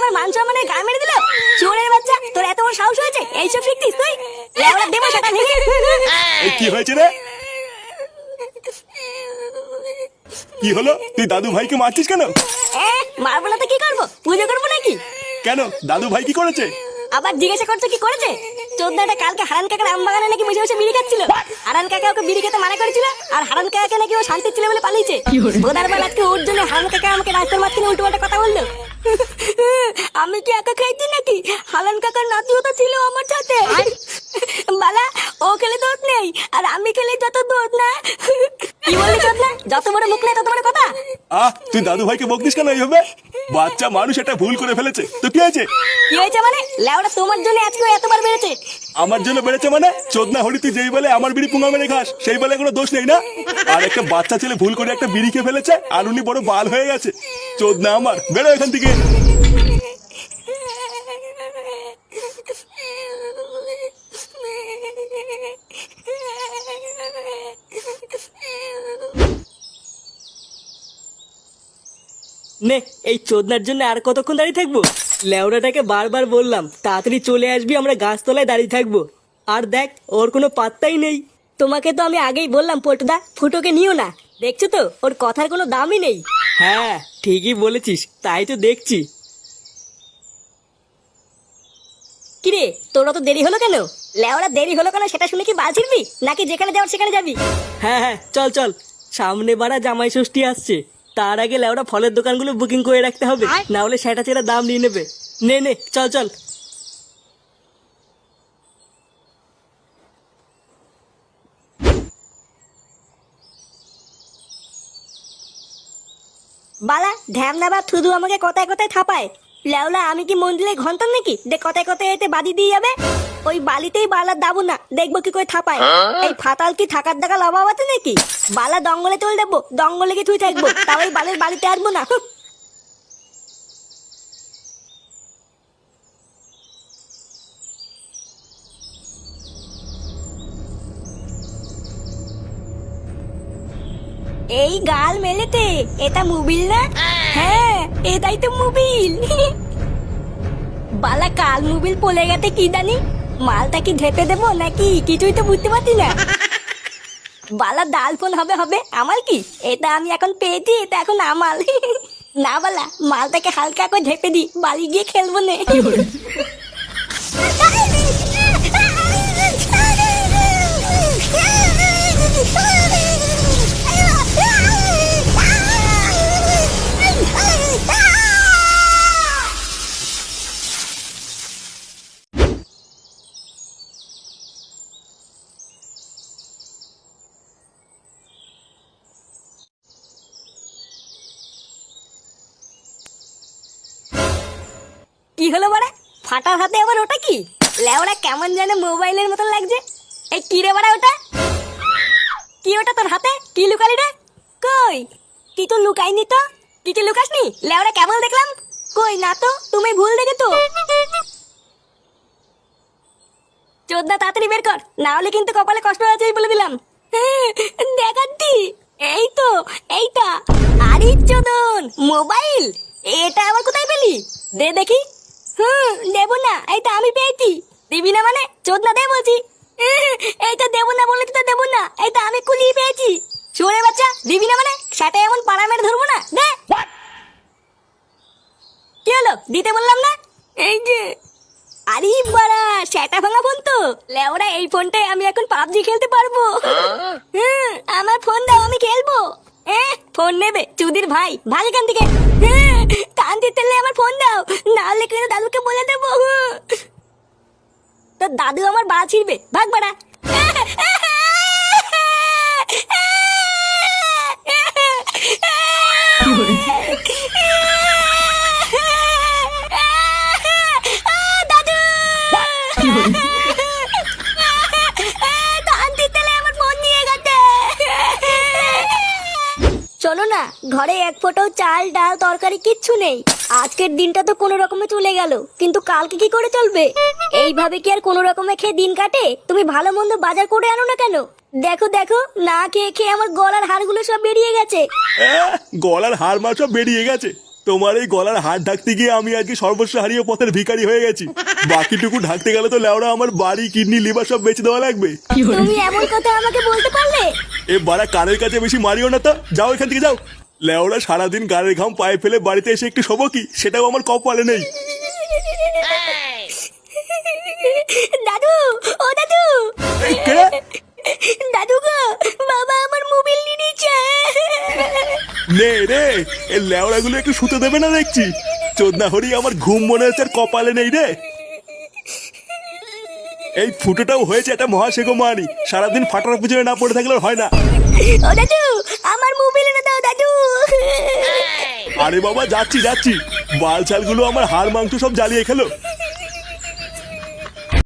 আমার মান সম্মানে গা মেরে দিল? চোরের বাচ্চা তোর এত বড় সাহস হয়েছে? এইসব শিখতিস তুই? লেওড়া দেবো সেটা ভেঙে কি হয়েছে রে? কি হলো? তুই দাদু ভাইকে মারছিস কেন? মারবো না তো কি করব? পুজো করব নাকি? কেন? দাদু ভাই কি করেছে? আবার জিজ্ঞাসা করছ কি করেছে? চোদ্দাটা কালকে হারান কাকার আম বাগানে নাকি বসে বসে বিড়ি খাচ্ছিল। হারান কাকা ওকে বিড়ি খেতে মানা করেছিল আর হারান কাকাকে নাকি ও শান্তি ছিল বলে পালিয়েছে। বোধার বেলা আজকে ওর জন্য হারান কাকা আমাকে রাস্তার মাঝখানে উল্টো পাল্টা কথা বলল। আমি কি একা খাইছি নাকি? হালান কাকার নাতিও তো ছিল আমার সাথে। বালা ও খেলে দোষ নেই আর আমি খেলে যত দোষ না? কি বলে যত বড় মুখ নেই তত বড় কথা। আহ তুই দাদু ভাইকে বকিস কেন এইভাবে? বাচ্চা মানুষ এটা ভুল করে ফেলেছে। তো কি হয়েছে? কি হয়েছে মানে? লেওড়া তোমার জন্য আজকে এতবার বেড়েছে আমার জন্য বেড়েছে মানে? চোদনা হরি তুই যেই বলে আমার বিড়ি পুঙ্গা মেরে খাস সেই বলে কোনো দোষ নেই না? আর একটা বাচ্চা ছেলে ভুল করে একটা বিড়ি খেয়ে ফেলেছে আর উনি বড় বাল হয়ে গেছে। চোদনা আমার বেরো এখান থেকে। নে এই চোদনার জন্য আর কতক্ষণ দাঁড়িয়ে থাকব? লেওড়াটাকে বারবার বললাম তাড়াতাড়ি চলে আসবি আমরা গাছতলায় দাঁড়িয়ে থাকব। আর দেখ ওর কোনো পাত্তাই নেই। তোমাকে তো আমি আগেই বললাম পটুদা ফুটোকে নিও না। দেখছ তো ওর কথার কোনো দামই নেই। হ্যাঁ ঠিকই বলেছিস তাই তো দেখছি। কিরে তোর তো দেরি হলো কেন? লেওরা দেরি হলো কেন সেটা শুনে কি বাল ছিড়বি নাকি যেখানে যাওয়ার সেখানে যাবি? হ্যাঁ হ্যাঁ চল চল। সামনে বাড়া জামাই ষষ্ঠী আসছে। তার আগে লেওড়া ফলের দোকানগুলো বুকিং করে রাখতে হবে না হলে সেটা চেরা দাম নিয়ে নেবে। নে নে চল চল। বালা ঢ্যামনা বা থুদু আমাকে কথায় কথায় থাপায়। লেওলা আমি কি মন্দিরে ঘন্টাম নাকি? যে কথায় কথায় এতে বাদি দিয়ে যাবে? ওই বালিতেই বালার দাবো না দেখব কি করে থাপায়। এই ফাতাল কি থাকার দেখা আছে নাকি? বালা দঙ্গলে চলে যাব দঙ্গলে কি তুই থাকব তাও ওই বালের বালিতে আসব না। এই গাল মেলেতে এটা মুবিল না? হ্যাঁ এটাই তো মুবিল। বালা কাল মুবিল পলে গেছে কি জানি? মালটা কি ঢেপে দেবো নাকি কিছুই তো বুঝতে পারছি না? বালা ডাল ফোন হবে হবে। আমার কি? এটা আমি এখন পেয়েছি এটা এখন আমাল। না বালা মালটাকে হালকা করে ঢেপে দি বাড়ি গিয়ে খেলব না। কি হলো বাড়া? ফাটার হাতে আবার ওটা কি? লেওড়া কেমন যেন মোবাইলের মতন লাগছে। এই কি রে বাড়া ওটা? কি ওটা তোর হাতে? কি লুকালি রে? কই? কি তো লুকাইনি তো? কিছু লুকাসনি? লেওড়া কেমন দেখলাম। কই না তো, তুমি ভুল দেখে তো চোদ্দা, তাড়াতাড়ি বের কর। না হলে কিন্তু কপালে কষ্ট আছে বলে দিলাম। দেখাচ্ছি। এই তো, এইটা। আরে চোদন, মোবাইল? এটা আবার কোথায় পেলি? দে দেখি। হুম দেবো না এইটা আমি পেয়েছি। দিবি না মানে? চোদনা দে বলছি। এইটা দেবো না বলে তো দেবো না এইটা আমি কুলিয়ে পেয়েছি। শুনে বাচ্চা দিবি না মানে? সেটা এমন পাড়া মেরে ধরবো না? দে। কি হলো? দিতে বললাম না? এই যে আরে বাড়া সেটা ভাঙা ফোন তো। লেওরা এই ফোনটায় আমি এখন পাবজি খেলতে পারব। হুম, আমার ফোন দাও আমি খেলব। ফোন নেবে? চুদির ভাই ভাগ এখান থেকে। কান দিতে আমার ফোন দাও, না হলে কিন্তু দাদুকে বলে দেবো। তো দাদু আমার বা ছিড়বে। ভাগ বাড়া দাদু কান দিতে আমার ফোন নিয়ে গেছে শোনো না ঘরে এক ফোঁটাও চাল ডাল তরকারি কিচ্ছু নেই। আজকের দিনটা তো কোনো রকমে চলে গেল কিন্তু কালকে কি করে চলবে? এইভাবে কি আর কোনো রকমে খেয়ে দিন কাটে? তুমি ভালো মন্দ বাজার করে আনো না কেন? দেখো দেখো না খেয়ে খেয়ে আমার গলার হাড়গুলো সব বেরিয়ে গেছে। আহ, গলার হাড় মার সব বেরিয়ে গেছে। তোমার এই গলার হাত ঢাকতে গিয়ে আমি আজকে সর্বস্ব হারিয়ে পথের ভিখারি হয়ে গেছি। বাকিটুকু ঢাকতে গেলে তো লেওড়া আমার বাড়ি কিডনি লিভার সব বেঁচে দেওয়া লাগবে। তুমি এমন কথা আমাকে বলতে পারলে? এ বাড়া কানের কাছে বেশি মারিও না তো। যাও এখান থেকে যাও। লেওড়া সারাদিন গাড়ির ঘাম পায়ে ফেলে বাড়িতে এসে একটু শোবো কি? সেটাও আমার কপালে নেই। দাদু ও দাদু। নে রে এই লেওড়াগুলো একটু শুতে দেবে না দেখছি? চোদনা হরি আমার ঘুম মনে হচ্ছে আর কপালে নেই রে। এই ফুটোটাও হয়েছে একটা মহাশেখ মানি সারাদিন ফাটার পিছনে না পড়ে থাকলে হয় না। ও দাদু আমার মোবাইল এনে দাও দাদু। আরে বাবা যাচ্ছি যাচ্ছি। বাল ছালগুলো আমার হাড় মাংস সব জ্বালিয়ে খেলো।